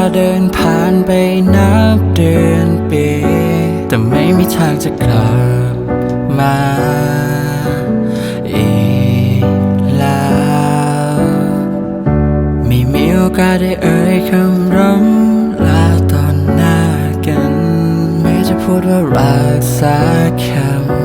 เวลาเดินผ่านไปนับเดือนปี แต่ไม่มีทางจะกลับมาอีกแล้วไม่มีโอกาสได้เอ่ยคำร่ำลาตอนหน้ากัน ไม่จะพูดว่ารักสักคำ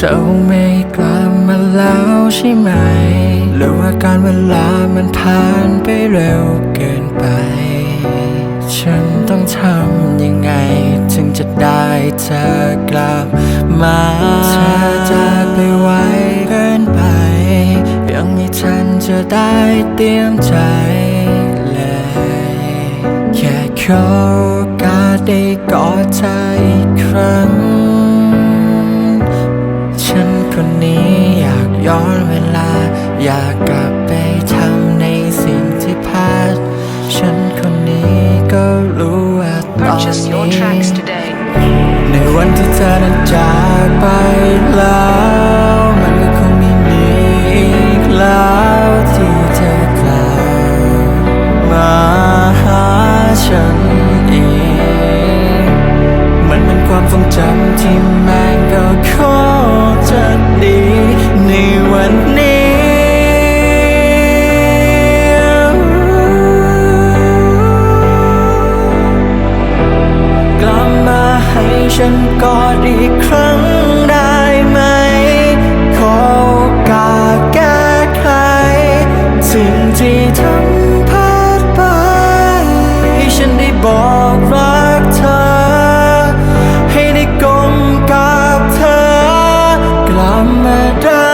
เธอไม่กลับมาแล้วใช่ไหม หรือว่าการเวลามันผ่านไปเร็วเกินไป ฉันต้องทำยังไง ถึงจะได้เธอกลับมาเธอจากไปไวเกินไป ยังม่ทันจะได้เตรียมใจเลย แค่ขอโอกาสได้กอดเธออีกครั้ง คนนี้อยากย้อนเวลา อยากกลับไปทำในสิ่งที่พลาด ฉันคนนี้ก็รู้ว่าตอนนี้ในวันที่เธอนั้นจากไปแล้ว ฉันกอดอีกครั้งได้ไหม ขอโอกาสแก้ไขสิ่งที่ทำพลาดไป ให้ฉันได้บอกรักเธอ ให้ได้กลมกับเธอกลับมาได้